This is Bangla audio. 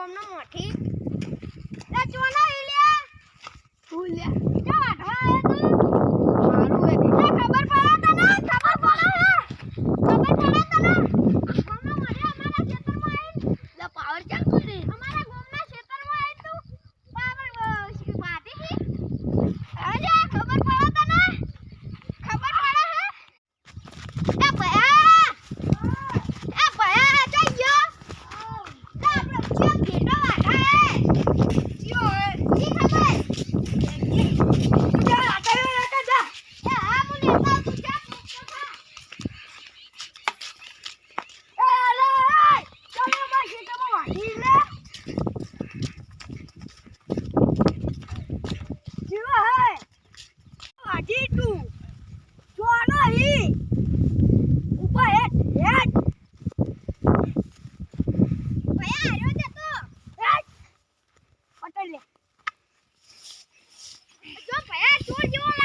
কম না ঠিক told you